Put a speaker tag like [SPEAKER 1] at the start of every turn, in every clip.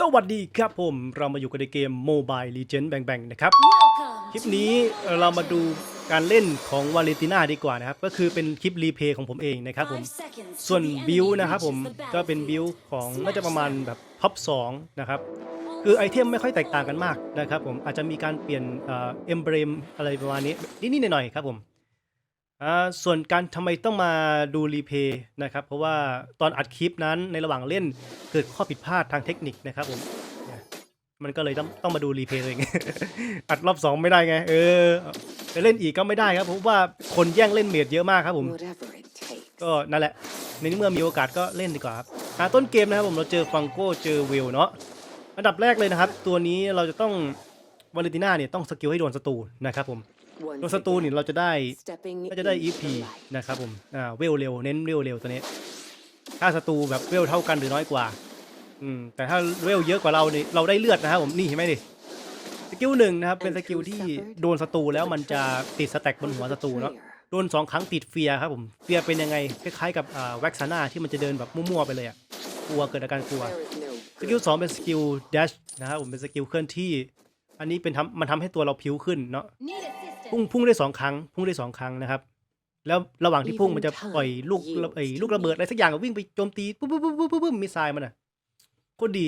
[SPEAKER 1] สวัสดีครับผม เรามาอยู่กันในเกม Mobile Legends แบ่งๆนะครับ คลิปนี้เรามาดูการเล่นของวาเลนติน่าดีกว่านะครับ ก็คือเป็นคลิปรีเพย์ของผมเองนะครับผม ส่วนบิวนะครับผมก็เป็นบิวของน่าจะประมาณแบบท็อป2นะครับ คือไอเทมไม่ค่อยแตกต่างกันมากนะครับผมอาจจะมีการเปลี่ยนเอ็มเบรมอะไรประมาณนี้นิดๆหน่อยๆครับผม อ่า ส่วนการทำไมต้องมาดูรีเพย์นะครับ เพราะว่าตอนอัดคลิปนั้นในระหว่างเล่นเกิดข้อผิดพลาดทางเทคนิคนะครับผมเนี่ยมันก็เลยต้องต้องมาดูรีเพย์เลยอัดรอบสองไม่ได้ไง เออจะเล่นอีกก็ไม่ได้ครับเพราะว่าคนแย่งเล่นเมดเยอะมากครับผม
[SPEAKER 2] Whatever it takes.
[SPEAKER 1] ก็นั่นแหละ ในเมื่อมีโอกาสก็เล่นดีกว่าครับอ่าต้นเกมนะครับผมเราเจอฟังโก้เจอวิลเนาะอันดับแรกเลยนะครับ ตัวนี้เราจะต้องวาเลนติน่าเนี่ยต้องสกิลให้โดนศัตรูนะครับผม
[SPEAKER 2] Once
[SPEAKER 1] โดนศัตรูเนี่ย
[SPEAKER 2] again,
[SPEAKER 1] เราจะได้
[SPEAKER 2] stepping
[SPEAKER 1] ก็จะได้
[SPEAKER 2] into
[SPEAKER 1] EP
[SPEAKER 2] the light.
[SPEAKER 1] นะครับผมอ่าเวลเร็วเน้นเวลเร็วตัวนี้ ถ้าศัตรูแบบเวลเท่ากันหรือน้อยกว่า อืมแต่ถ้าเวลเยอะกว่าเราเนี่ยเราได้เลือดนะครับผมนี่เห็นไหมดิสกิลหนึ่งนะครับเป็นสกิลที่โดนศัตรูแล้วมันจะติดสแต็กบนหัวศัตรูเนาะ
[SPEAKER 2] Clear.
[SPEAKER 1] โดนสองครั้งติดเฟียร์ครับผมเฟียร์เป็นยังไงคล้ายๆกับอ่าแว็กซาน่าที่มันจะเดินแบบมั่วๆไปเลยอะกลัวเกิดอาการกลัว
[SPEAKER 2] There is no
[SPEAKER 1] สกิล
[SPEAKER 2] good
[SPEAKER 1] สองเป็นสกิลดัชนะครับผมเป็นสกิลเคลื่อนที่ อันนี้เป็นทำมันทำให้ตัวเราพิ้วขึ้นเนาะพุ่งพุ่งได้สองครั้ง พุ่งได้สองครั้งนะครับ แล้วระหว่างที่พุ่งมันจะปล่อยลูกระไอ้ลูกระเบิดอะไรสักอย่างอะวิ่งไปโจมตีปุ๊บปุ๊บปุ๊บปุ๊บปุ๊บมิสไซล์มันอะโคตรดี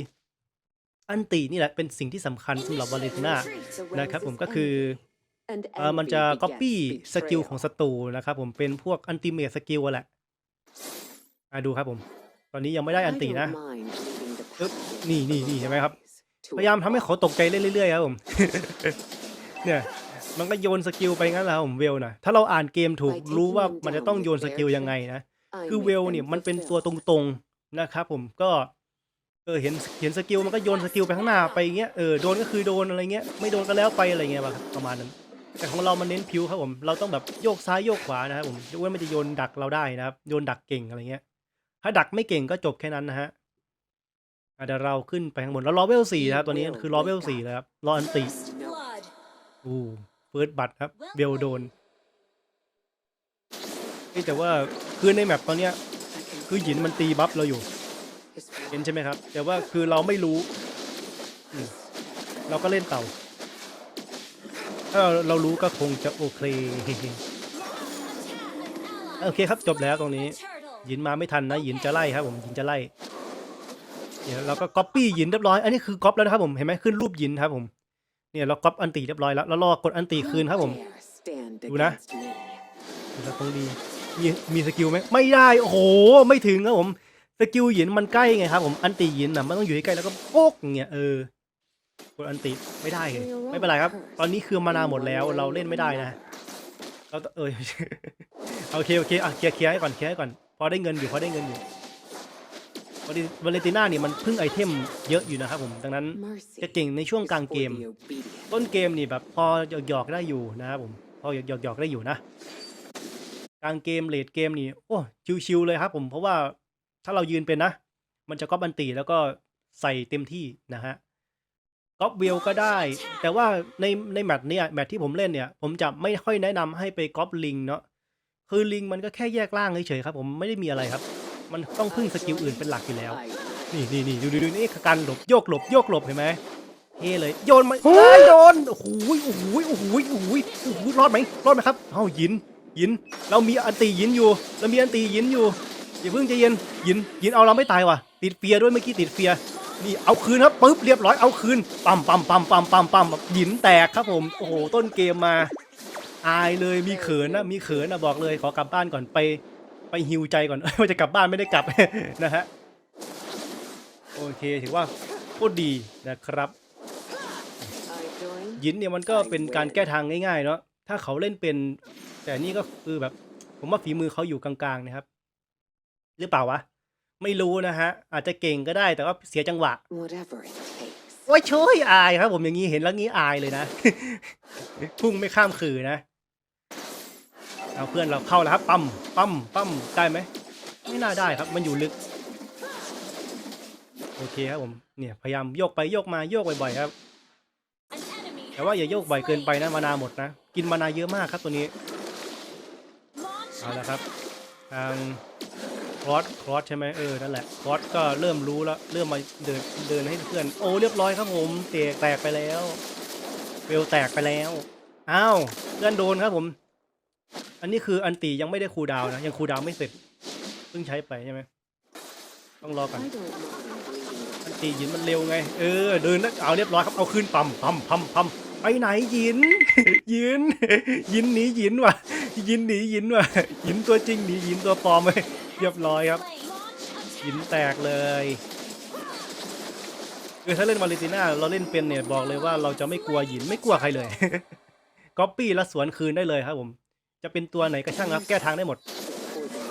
[SPEAKER 1] อันตีนี่แหละเป็นสิ่งที่สำคัญสำหรับวาเลนติน่านะครับ ผมก็คือ
[SPEAKER 2] And
[SPEAKER 1] เออมันจะ
[SPEAKER 2] envy
[SPEAKER 1] copy
[SPEAKER 2] begets
[SPEAKER 1] สกิลของ
[SPEAKER 2] betrayal.
[SPEAKER 1] ศัตรูนะครับ ผมเป็นพวกอันติเม e สกิลแหละอะดูครับผม ตอนนี้ยังไม่ได้อันตี
[SPEAKER 2] I
[SPEAKER 1] นะ
[SPEAKER 2] don't mind leaving the
[SPEAKER 1] ปึ๊บ
[SPEAKER 2] past
[SPEAKER 1] นี่นี่นี่เห็นไหมครับ
[SPEAKER 2] to
[SPEAKER 1] พยายามทำให้เขาตกใจเรื่อยๆครับผมเนี่ยมันก็โยนสกิลไปงั้นแหละครับผมเวลนะถ้าเราอ่านเกมถูกรู้ว่ามันจะต้องโยนสกิลยังไงนะคือเวลเนี่ยมันเป็นตัวตรงๆนะครับผมก็เออเห็นเห็นสกิลมันก็โยนสกิลไปข้างหน้าไปอย่างเงี้ยเออโดนก็คือโดนอะไรเงี้ยไม่โดนก็แล้วไปอะไรเงี้ยประมาณนั้น แต่ของเรามันเน้นพิวครับผมเราต้องแบบโยกซ้ายโยกขวานะครับผมยกเว้นมันจะโยนดักเราได้นะครับโยนดักเก่งอะไรเงี้ย ถ้าดักไม่เก่งก็จบแค่นั้นนะฮะ เดี๋ยวเราขึ้นไปข้างบนแล้วรอเวลสี่นะครับตัวนี้คือรอเวลสี่แล้วครับรออันติอู้เฟิร์สบัตครับเบลโดนเอ้ยแต่ว่าคือในแมปตอนเนี้ยคือหินมันตีบัฟเราอยู่ เห็นใช่ไหมครับ แต่ว่าคือเราไม่รู้ เราก็เล่นเต่า ถ้าเรารู้ก็คงจะโอเคโอเคครับจบแล้วตรงนี้ หินมาไม่ทันนะหินจะไล่ครับผมหินจะไล่ เดี๋ยเราก็ก๊อปปี้หยินเรียบร้อย อันนี้คือก๊อปแล้วนะครับผมเห็นไหมขึ้นรูปหยินครับผมเนี่ยเราก๊อปอันตีเรียบร้อยแล้วแล้วรอกดอันตีคืนครับผม ดูนะ
[SPEAKER 2] against me.
[SPEAKER 1] เราต้องดีมีมีสกิลไหมไม่ได้โอ้โหไม่ถึงครับผมสกิลหยินมันใกล้ไงครับผมอันตีหยินน่ะมันต้องอยู่ใกล้แล้วก็โป๊กเงี้ยเออกดอันติไม่ได้เลยไม่เป็นไรครับ ตอนนี้คือมานาหมดแล้วเราเล่นไม่ได้นะเราเออโอเคโอเคอะเคลียร์เคลียร์ให้ก่อนเคลียร์ให้ก่อนพอได้เงินอยู่พอได้เงินอยู่ วาเลวาเลนติน่าเนี่ยมันพึ่งไอเทมเยอะอยู่นะครับผม ดังนั้น
[SPEAKER 2] Mercy
[SPEAKER 1] จะเก่งในช่วง
[SPEAKER 2] is
[SPEAKER 1] กลาง
[SPEAKER 2] for
[SPEAKER 1] เกม
[SPEAKER 2] the obedient.
[SPEAKER 1] ต้นเกมนี่แบบพอหยอกๆได้อยู่นะครับผม พอหยอกๆได้อยู่นะ กลางเกมเลดเกมนี่โอ้ชิวๆเลยครับผมเพราะว่าถ้าเรายืนเป็นนะ มันจะก๊อปอันตีแล้วก็ใส่เต็มที่นะฮะก๊อปเวลก็ได้ แต่ว่าในในแมตช์เนี่ยแมตช์ที่ผมเล่นเนี่ย ผมจะไม่ค่อยแนะนำให้ไปก๊อปลิงเนาะคือลิงมันก็แค่แยกล่างเฉยๆครับ ผมไม่ได้มีอะไรครับ มันต้องพึ่งสกิลอื่นเป็นหลักอยู่แล้ว
[SPEAKER 2] I
[SPEAKER 1] นี่นี่นี่ดูดูดูนี่คือการหลบโยกหลบโยกหลบเห็นไหมเท่เลยโยนมาเฮ้ยโดนโอ้โหโอ้โหโอ้โหโอ้โหโอ้โหรอดไหมรอดไหมครับเอ้ายินยิน เรามีอันตียินอยู่ เรามีอันตียินอยู่อย่าเพิ่งใจเย็นยินยินเอาเราไม่ตายว่ะติดเฟียร์ด้วยเมื่อกี้ติดเฟียร์นี่เอาคืนครับปึ๊บเรียบร้อยเอาคืนปั๊มปั๊มปั๊มปั๊มปั๊มปั๊มยินแตกครับผมโอ้โหต้นเกมมา อายเลยมีเขินนะมีเขินนะบอกเลยขอกลับบ้านก่อนไป ไปฮิวใจก่อน ว่าจะกลับบ้านไม่ได้กลับ นะฮะ โอเคถือว่าโคตรดีนะครับ
[SPEAKER 2] I join
[SPEAKER 1] ยินเนี่ยมันก็เป็นการแก้ทางง่ายๆเนาะถ้าเขาเล่นเป็น แต่นี่ก็คือแบบ ผมว่าฝีมือเขาอยู่กลางๆนะครับ หรือเปล่าวะ ไม่รู้นะฮะ อาจจะเก่งก็ได้แต่ว่าเสียจังหวะ
[SPEAKER 2] whatever it takes.
[SPEAKER 1] โอ้ยช่วยอายครับ ผมอย่างนี้เห็นแล้วงี้อายเลยนะ พุ่งไม่ข้ามคือนะ เอาเพื่อนเราเข้าแล้วครับ ปั๊ม ปั๊ม ปั๊ม ได้ไหม ไม่น่าได้ครับ มันอยู่ลึก โอเคครับผม เนี่ยพยายามโยกไปโยกมาโยกบ่อยๆครับ แต่ว่าอย่าโยกบ่อยเกินไปนะมานาหมดนะ กินมานาเยอะมากครับตัวนี้ เอาละครับทางครอสครอสใช่ไหมเออ นั่นแหละครอสก็เริ่มรู้แล้ว เริ่มมาเดินเดินให้เพื่อน โอ้ เรียบร้อยครับผม เตะแตกไปแล้วเวลแตกไปแล้ว อ้าว เพื่อนโดนครับผม อันนี้คืออันตียังไม่ได้คูลดาวน์นะ ยังคูลดาวน์ไม่เสร็จเพิ่งใช้ไปใช่ไหมต้องรอก่อนอันตีหยินมันเร็วไง เออ เดินแล้วเอาเรียบร้อยครับเอาขึ้นปั๊มปั๊มปั๊มปั๊มไปไหนหยินหยินหยินหนีหยินว่ะหยินหนีหยินว่ะหยินตัวจริงหนีหยินตัวปลอมไปเรียบร้อยครับหยินแตกเลยคือถ้าเล่นวาเลนติน่าเราเล่นเป็นเนี่ยบอกเลยว่าเราจะไม่กลัวหยินไม่กลัวใครเลยก๊อปปี้แล้วสวนคืนได้เลยครับผม จะเป็นตัวไหนก็ช่างครับแก้ทางได้หมด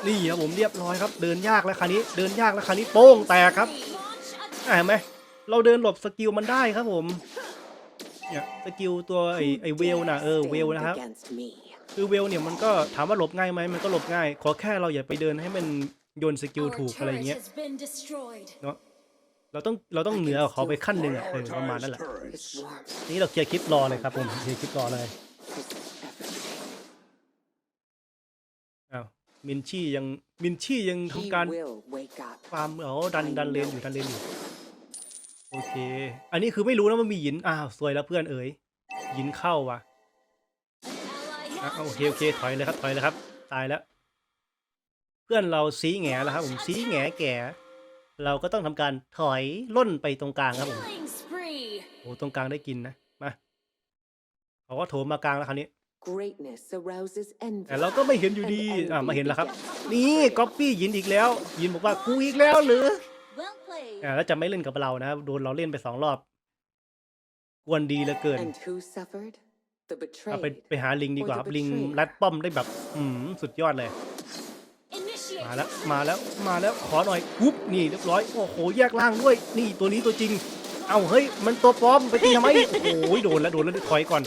[SPEAKER 1] นี่ครับผมเรียบร้อยครับ เดินยากแล้วคันนี้ เดินยากแล้วคันนี้โป้งแตกครับเห็นไหมเราเดินหลบสกิลมันได้ครับผมเนี่ยสกิลตัวไอไอเวลนะเออเวลนะครับคือเวลเนี่ยมันก็ถามว่าหลบง่ายไหมมันก็หลบง่าย ขอแค่เราอย่าไปเดินให้มันโยนสกิลถูกอะไรเงี้ยเนาะเราต้องเราต้องเหนือกว่าเขาไปขั้นหนึ่งอะเออประมาณนั้นแหละนี่เราเคลียร์คลิปรอเลยครับผมเคลียร์คลิปรอเลย
[SPEAKER 2] This everything.
[SPEAKER 1] อ้าว มินชี่ยังมินชี่ยัง
[SPEAKER 2] He
[SPEAKER 1] ทำการ
[SPEAKER 2] will wake up.
[SPEAKER 1] ฟาร์มเออดันดันเลนอยู่ดันเลนอยู่โอเค อันนี้คือไม่รู้นะว่ามีหยินอ้าวสวยแล้วเพื่อนเอ๋ยหยินเข้าว่ะอะโอเคโอเคถอยเลยครับถอยเลยครับ ตายแล้ว เพื่อนเราซีแหงแล้วครับผมซีแหงแก่ เราก็ต้องทำการถอยล่นไปตรงกลางครับผมโอ้ตรงกลางได้กินนะมาเขาก็โถมมากลางแล้วคราวนี้
[SPEAKER 2] Greatness arouses envy.
[SPEAKER 1] แต่เราก็ไม่เห็นอยู่ดี
[SPEAKER 2] And
[SPEAKER 1] อ่า
[SPEAKER 2] envy
[SPEAKER 1] มาเห็นแล้วครับ
[SPEAKER 2] begets
[SPEAKER 1] นี่ก๊อปปี้ยินอีกแล้ว ยินบอกว่ากูอีกแล้วหรือ
[SPEAKER 3] Well played.
[SPEAKER 1] อ่าแล้วจะไม่เล่นกับเรานะครับโดนเราเล่นไปสองรอบกวนดีเหลือเกิน
[SPEAKER 2] And who suffered? The
[SPEAKER 1] เอาไป
[SPEAKER 2] betrayed.
[SPEAKER 1] ไปหาลิงดีกว่าครับ
[SPEAKER 2] Or the
[SPEAKER 1] ลิง
[SPEAKER 2] betrayer
[SPEAKER 1] รัดป้อมได้แบบ อืมสุดยอดเลย
[SPEAKER 3] Initiate.
[SPEAKER 1] มาแล้วมาแล้วมาแล้วขอหน่อยปุ๊บนี่เรียบร้อยโอ้โหแยกล่างด้วย นี่ตัวนี้ตัวจริง เอาเฮ้ย มันตัวปลอมไปตีทำไมโอ้โหโดนแล้วโดนแล้วถอยก่อน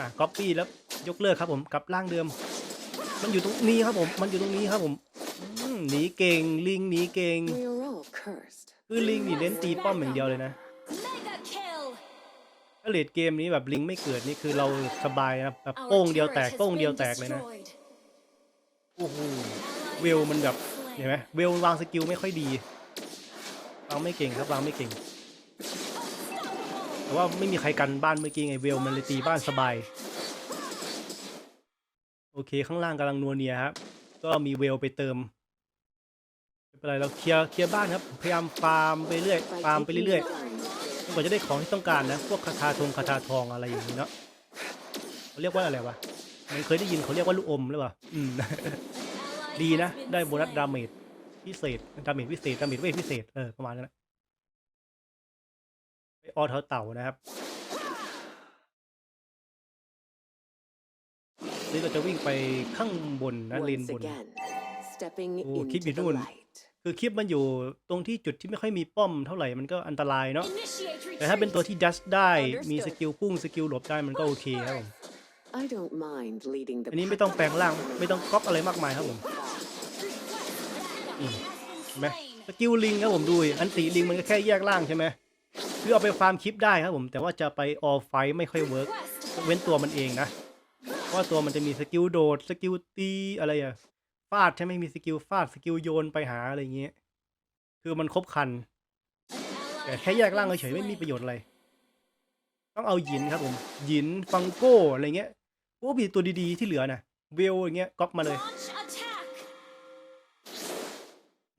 [SPEAKER 1] อะก๊อปปี้แล้ว ยกเลิกครับผมกลับร่างเดิม มันอยู่ตรงนี้ครับผม มันอยู่ตรงนี้ครับผมอืมหนีเก่งลิงหนีเก่ง
[SPEAKER 2] We are all cursed.
[SPEAKER 1] คือลิงนี่เน้นตีป้อมอย่างเดียวเลยนะ
[SPEAKER 3] Mega kill.
[SPEAKER 1] ถ้าเลดเกมนี้แบบลิงไม่เกิดนี่คือเราสบายนะแบบ
[SPEAKER 3] Our
[SPEAKER 1] โป้งเดียวแตก
[SPEAKER 3] turret has
[SPEAKER 1] โป้งเดียว
[SPEAKER 3] been
[SPEAKER 1] แตกเลยนะ
[SPEAKER 3] destroyed.
[SPEAKER 1] โอ้โหเวลมันแบบเห็นไหมเวลวางสกิลไม่ค่อยดีวางไม่เก่งครับวางไม่เก่ง แต่ว่าไม่มีใครกันบ้านเมื่อกี้ไงเวลมันเลยตีบ้านสบาย โอเคข้างล่างกำลังนัวเนียครับก็มีเวลไปเติมไม่เป็นไรเราเคลียร์เคลียร์บ้านครับพยายามฟาร์มไปเรื่อยฟาร์มไปเรื่อยๆจนกว่าจะได้ของที่ต้องการนะ พวกคาถาทงคาถาทองอะไรอย่างนี้เนาะเขาเรียกว่าอะไรวะมันเคยได้ยินเขาเรียกว่าลูกอมหรือเปล่าอืมดีนะ ได้โบนัสดาเมจพิเศษดาเมจพิเศษดาเมจเวทพิเศษเออประมาณนั้นไปออเท้าเต่านะครับ นี่เราจะวิ่งไปข้างบนนะเลน
[SPEAKER 2] once
[SPEAKER 1] บน
[SPEAKER 2] again, stepping
[SPEAKER 1] Oh, keep
[SPEAKER 2] into
[SPEAKER 1] it
[SPEAKER 2] the
[SPEAKER 1] doing.
[SPEAKER 2] light.
[SPEAKER 1] คือคลิปมันอยู่ตรงที่จุดที่ไม่ค่อยมีป้อมเท่าไหร่มันก็อันตรายเนาะ
[SPEAKER 3] Initiate
[SPEAKER 1] แต่ถ้าเป็นตัว
[SPEAKER 3] retreat.
[SPEAKER 1] ที่ดัชได้มี
[SPEAKER 3] Understood.
[SPEAKER 1] สกิลพุ่งสกิลหลบได้มันก็โอเคครับผม
[SPEAKER 2] I don't mind leading the
[SPEAKER 1] อันนี้ไม่
[SPEAKER 2] pack.
[SPEAKER 1] ต้องแปลงร่างไม่ต้องก๊อปอะไรมากมายครับผม
[SPEAKER 3] Ally
[SPEAKER 1] Mm.
[SPEAKER 3] has
[SPEAKER 1] เห็
[SPEAKER 3] been
[SPEAKER 1] นไหม
[SPEAKER 3] slain.
[SPEAKER 1] สกิลลิงครับผมดูดิอันติลิงมันก็แค่แยกร่างใช่ไหมคือเอาไปฟาร์มคลิปได้ครับผม แต่ว่าจะไปออฟไฟไม่ค่อยเวิร์ก
[SPEAKER 3] Request
[SPEAKER 1] เว้นตัวมันเองนะเพราะ ว่าตัวมันจะมีสกิลโดดสกิลตีอะไรอะฟาดใช่ไหมมีสกิลฟาดสกิลโยนไปหาอะไรอย่างเงี้ยคือมันครบคัน แต่แค่แยกร่างเฉยๆไม่มีประโยชน์อะไรต้องเอาหยินครับผมหยินฟังโก้อะไรเงี้ยโอ้มีตัวดีๆที่เหลือนะเวลอย่างเงี้ยก๊อปมาเลย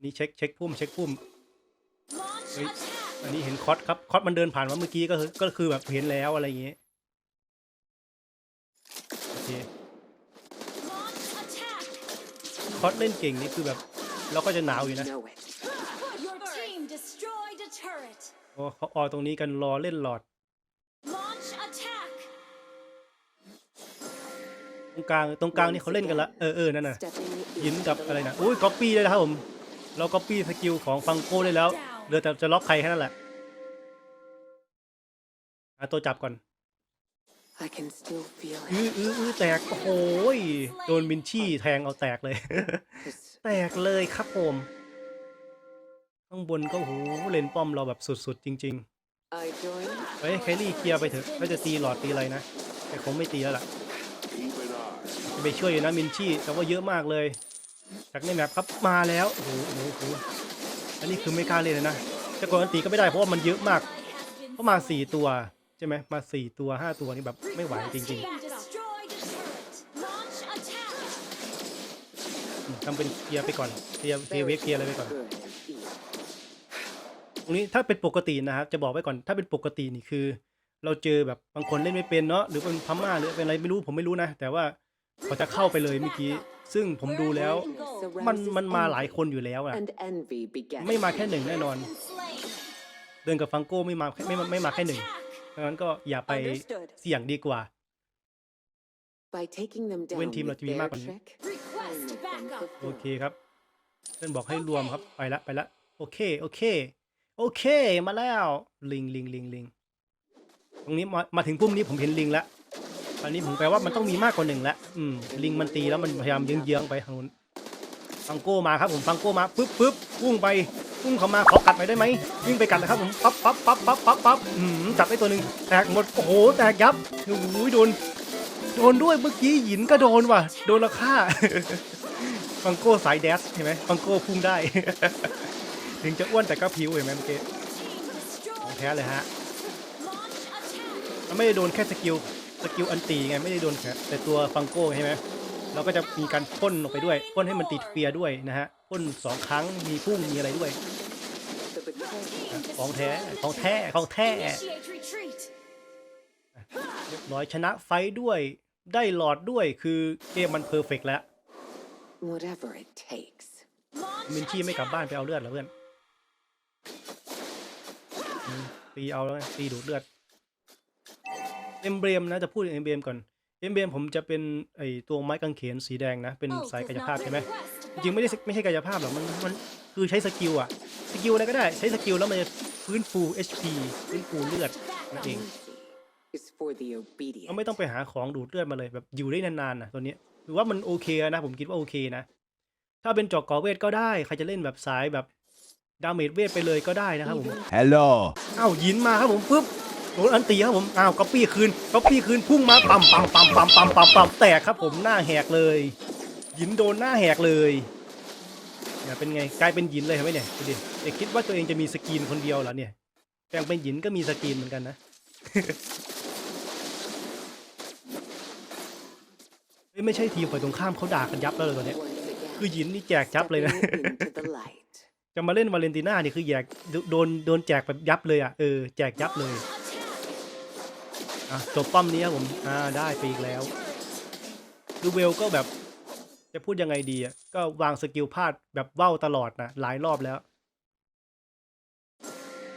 [SPEAKER 1] นี่เช็คเช็คพุ่มเช็คพุ่มอันนี้เห็นคอสครับคอสมันเดินผ่านมาเมื่อกี้ก็คือก็คือแบบเห็นแล้วอะไรอย่างเงี้ย โอเค
[SPEAKER 3] Launch attack.
[SPEAKER 1] คอสเล่นเก่งนี่คือแบบ เราก็จะหนาวอยู่นะ
[SPEAKER 2] Know it.
[SPEAKER 3] Your team destroyed a turret.
[SPEAKER 1] โอ้เขาออตรงนี้กันรอเล่นหลอด
[SPEAKER 3] Launch attack.
[SPEAKER 1] ตรงกลางตรงกลางนี่เขาเล่นกันละเออเออนั่นน่ะ
[SPEAKER 2] Stepping
[SPEAKER 1] ยิน
[SPEAKER 2] into
[SPEAKER 1] กับ
[SPEAKER 2] the
[SPEAKER 1] อะไรนะ
[SPEAKER 2] light.
[SPEAKER 1] อุ้ยก๊อปปี้ได้แล้วครับผม เราก๊อปปี้สกิลของฟังโก้ได้แล้วเหลือแต่จะล็อกใครแค่นั้นแหละหาตัวจับก่อน
[SPEAKER 2] I can still feel
[SPEAKER 1] อื้อ
[SPEAKER 2] it.
[SPEAKER 1] อื้ออื้อแตก โอ้โหยโดนมินชี่แทงเอาแตกเลย
[SPEAKER 2] This
[SPEAKER 1] แตกเลยครับผม ข้างบนก็โอ้โหเลนป้อมเราแบบสุดๆ จริง
[SPEAKER 2] I join.
[SPEAKER 1] ๆ เฮ้ย แครี่เคลียร์ไปเถอะก็จะตีหลอดตีอะไรนะ แต่คงไม่ตีแล้วล่ะ
[SPEAKER 4] Keep an eye.
[SPEAKER 1] จะไปช่วยอยู่นะมินชี่แต่ว่าเยอะมากเลย จากในแมปครับมาแล้วโอ้โหโอ้โหโอ้โหอันนี้คือไม่กล้าเล่นเลยนะจะกดอันตีก็ไม่ได้เพราะว่ามันเยอะมากเพราะมาสี่ตัว ใช่ไหมมาสี่ตัวห้าตัวนี่แบบไม่ไหวจริง
[SPEAKER 3] Team destroyed a turret. Launch attack.
[SPEAKER 1] ๆอืมทำเป็นเคลียร์ไปก่อนเคลียร์เคลียร์เวฟเคลียร์อะไรไปก่อน
[SPEAKER 2] Good and evil.
[SPEAKER 1] ตรงนี้ถ้าเป็นปกตินะครับ จะบอกไว้ก่อนถ้าเป็นปกตินี่คือ เราเจอแบบบางคนเล่นไม่เป็นเนาะหรือเป็นพม่าหรือเป็นอะไรไม่รู้ผมไม่รู้นะ แต่ว่าเขาจะเข้าไปเลยเมื่อกี้ ซึ่งผมดูแล้ว มัน
[SPEAKER 2] Surrounds
[SPEAKER 1] มันมา
[SPEAKER 2] envy,
[SPEAKER 1] หลายคนอยู่แล้วอะ
[SPEAKER 2] And envy begets.
[SPEAKER 1] ไม่มาแค่หนึ่งแน่นอน
[SPEAKER 3] Been slain.
[SPEAKER 1] เดินกับฟังโก้ไม่มาไม่มาไม่มาแค่หนึ่ง
[SPEAKER 3] Attack.
[SPEAKER 1] ดังนั้นก็อย่าไป
[SPEAKER 3] Understood.
[SPEAKER 1] เสี่ยงดีกว่า
[SPEAKER 2] By taking them down
[SPEAKER 1] เว้นทีมเรา
[SPEAKER 2] with
[SPEAKER 1] จะมี
[SPEAKER 2] their
[SPEAKER 1] มากกว่านี้
[SPEAKER 2] trick,
[SPEAKER 3] Request
[SPEAKER 2] I make them
[SPEAKER 3] backup.
[SPEAKER 1] โอ
[SPEAKER 2] fulfill.
[SPEAKER 1] เคครับเพื่อนบอกให้รวมครับไปละไปละโอเคโอเค โอเคมาแล้วลิงลิงลิงลิงตรงนี้มามาถึงปุ่มนี้ผมเห็นลิงแล้วตอนนี้ผมแปลว่ามันต้องมีมากกว่าหนึ่งแล้วอืมลิงมันตีแล้วมันพยายามเยื้องๆไปทางนู้นฟังโก้มาครับผมฟังโก้มาปึ๊บปึ๊บพุ่งไป พุ่งเข้ามาขอกัดไปได้ไหมวิ่งไปกัดนะครับผมปั๊บปั๊บปั๊บปั๊บปั๊บปั๊บอืมจับได้ตัวหนึ่งแตกหมดโอ้โหแตกยับโอ้โหโดนโดนด้วยเมื่อกี้หินก็โดนว่ะโดนละฆ่าฟังโก้สายแดสเห็นไหมฟังโก้พุ่งได้ ถึงจะอ้วนแต่ก็ผิวเห็นไหมเมื่อกี้
[SPEAKER 3] Team
[SPEAKER 1] ของแท้เลยฮะมันไม่ได้โดนแค่สกิลสกิลอันตีไงไม่ได้โดนแค่แต่ตัวฟังโก้ใช่ไหมเราก็จะมีการพ่นลงไปด้วยพ่นให้มันติดเฟียด้วยนะฮะพ่นสองครั้งมีพุ่งมีอะไรด้วย ของแท้ของแท้ของแท้
[SPEAKER 3] Initiate retreat.
[SPEAKER 1] เรียบร้อยชนะไฟท์ด้วยได้หลอดด้วยคือเกมมันเพอร์เฟกแล้ว
[SPEAKER 2] Whatever it takes.
[SPEAKER 1] มินชี่ไม่กลับบ้านไปเอาเลือดเหรอเพื่อนอืมตีเอาแล้วไงตีดูดเลือดเอ็มเบรมนะจะพูดเอ็มเบรมก่อนเอ็มเบรมผมจะเป็นไอตัวไม้กางเขนสีแดงนะ เป็นสายกายภาพใช่ไหมจริงๆไม่ได้ไม่ใช่กายภาพหรอกมันมันคือใช้สกิลอะ สกิลอะไรก็ได้ใช้สกิลแล้วมันจะฟื้นฟู HP ฟื้นฟูเลือดนั่นเอง
[SPEAKER 2] Mercy is for the obedient.
[SPEAKER 1] เราไม่ต้องไปหาของดูดเลือดมาเลยแบบอยู่ได้นานๆนะตัวเนี้ยถือว่ามันโอเคนะ ผมคิดว่าโอเคนะ ถ้าเป็นจอกกอเวทก็ได้ ใครจะเล่นแบบสายแบบดาเมจเวทไปเลยก็ได้นะครับผม
[SPEAKER 4] Hello.
[SPEAKER 1] อ้าวยินมาครับผมปุ๊บโดนอันตีครับผมอ้าวก๊อปปี้คืนก๊อปปี้คืนพุ่งมาปั๊มปั๊มปั๊มปั๊มปั๊มปั๊มปั๊มแตกครับผมหน้าแหกเลย ยินโดนหน้าแหกเลย เนี่ยเป็นไงกลายเป็นยินเลยเห็นไหมเนี่ยดูดิเอกคิดว่าตัวเองจะมีสกรีนคนเดียวเหรอเนี่ยแปลงเป็นยินก็มีสกรีนเหมือนกันนะเฮ้ยไม่ใช่ทีมฝ่ายตรงข้ามเขาด่ากันยับแล้วเลยตอนเนี้ย
[SPEAKER 2] Once again,
[SPEAKER 1] คือหยินนี่แจกยับเลยนะ
[SPEAKER 2] stepping into the light.
[SPEAKER 1] จะมาเล่นวาเลนติน่านี่คือแจกโดนโดนแจกแบบยับเลยอะเออแจกยับเลยอะจบป้อมนี้ครับผมอ่าได้ไปอีกแล้วดูเวลก็แบบ จะพูดยังไงดีอะก็วางสกิลพลาดแบบเว้าตลอดนะหลายรอบแล้ว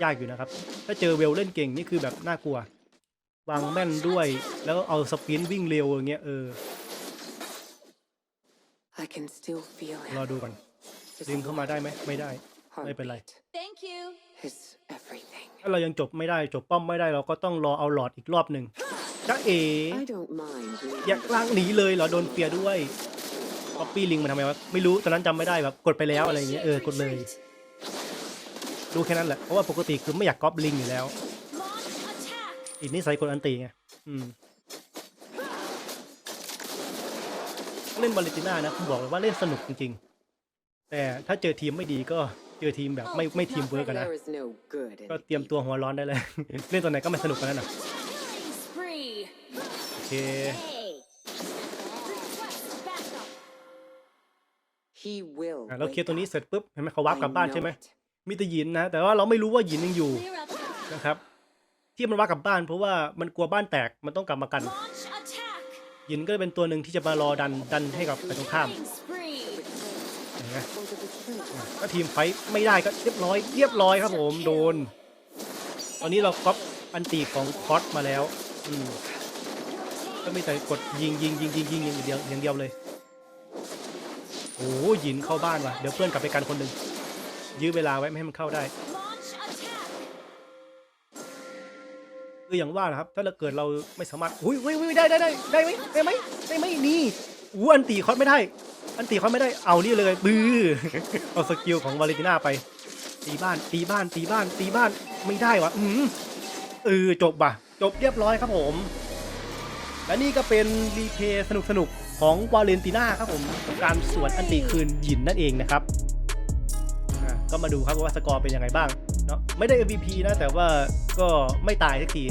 [SPEAKER 1] ยากอยู่นะครับ ถ้าเจอเวลเล่นเก่งนี่คือแบบน่ากลัว วางแม่นด้วย แล้วเอาสปรินต์วิ่งเร็วอย่างเงี้ยเออ
[SPEAKER 2] I can still feel
[SPEAKER 1] รอ
[SPEAKER 2] him.
[SPEAKER 1] ดูก่อน
[SPEAKER 2] His
[SPEAKER 1] ดึงเข้ามาได้ไหมไม่ได้ ไม่เป็นไร
[SPEAKER 2] heartbeat,
[SPEAKER 3] Thank you.
[SPEAKER 2] His everything.
[SPEAKER 1] ถ้าเรายังจบไม่ได้จบป้อมไม่ได้เราก็ต้องรอเอาหลอดอีกรอบหนึ่งจ้าเอ๋
[SPEAKER 2] I don't mind. leading
[SPEAKER 1] อยาก
[SPEAKER 2] the
[SPEAKER 1] ล่างหนีเลยเหรอโดนเปียร์ด้วย ป๊อปปี้ลิงมันทำไมวะไม่รู้ตอนนั้นจำไม่ได้แบบกดไปแล้วอะไรอย่างเงี้ยเออกดเลยรู้แค่นั้นแหละเพราะว่าปกติคือไม่อยากก๊อปลิงอยู่แล้ว อีกนิสัยกดอันตีไงอืมเล่นบาเลติน่านะผมบอกเลยว่าเล่นสนุกจริงๆ แต่ถ้าเจอทีมไม่ดีก็เจอทีมแบบไม่ไม่ทีมเวิร์กกันนะ ก็เตรียมตัวหัวร้อนได้เลย เล่นตัวไหนก็ไม่สนุกกันนั่นน่ะโอเค เราเคลียร์ตัวนี้
[SPEAKER 2] wake
[SPEAKER 1] เสร็จปุ๊บเห็นไหมเขา
[SPEAKER 2] up.
[SPEAKER 1] วาร์ปกลับบ้าน
[SPEAKER 2] I
[SPEAKER 1] ใช่ไหม
[SPEAKER 2] know it.
[SPEAKER 1] มีแต่หยินนะ แต่ว่าเราไม่รู้ว่าหยินยังอยู่
[SPEAKER 3] Clear up.
[SPEAKER 1] นะครับ ที่มันวาร์ปกลับบ้าน เพราะว่ามันกลัวบ้านแตกมันต้องกลับมากัน
[SPEAKER 3] Launch attack.
[SPEAKER 1] หยินก็เป็นตัวหนึ่งที่จะมารอดันดันให้กับฝ่ายตรงข้าม
[SPEAKER 3] Killing spree.
[SPEAKER 1] เห็นไหม
[SPEAKER 2] For the betrayal.
[SPEAKER 1] ก็ทีมไฟท์ไม่ได้ก็เรียบร้อยเรียบร้อยครับผมโดน ตอนนี้เราก๊อปอันตีของคอสมาแล้ว อืมก็มีแต่กดยิงยิงยิงยิงยิงอย่างเดียวอย่างเดียวเลย โอ้หยินเข้าบ้านว่ะ เดี๋ยวเพื่อนกลับไปกันคนหนึ่งยื้อเวลาไว้ไม่ให้มันเข้าได้คืออย่างว่านะครับ ถ้าเราเกิดเราไม่สามารถอุ้ยอุ้ยอุ้ยได้ได้ได้ได้ไหมได้ไหมได้ไหมนี่อู้อันตีคอสไม่ได้ อันตีคอสไม่ได้เอานี่เลยบื้อเอาสกิลของวาเลนติน่าไปตีบ้านตีบ้านตีบ้านตีบ้านไม่ได้วะอืมเออจบว่ะ จบเรียบร้อยครับผม และนี่ก็เป็นรีเพย์สนุกสนุก ของวาเลนติน่าครับผมการสวนอันติคืนหยินนั่นเองนะครับก็มาดูครับว่าสกอร์เป็นยังไงบ้างเนาะไม่ได้ MVP นะแต่ว่าก็ไม่ตายสักที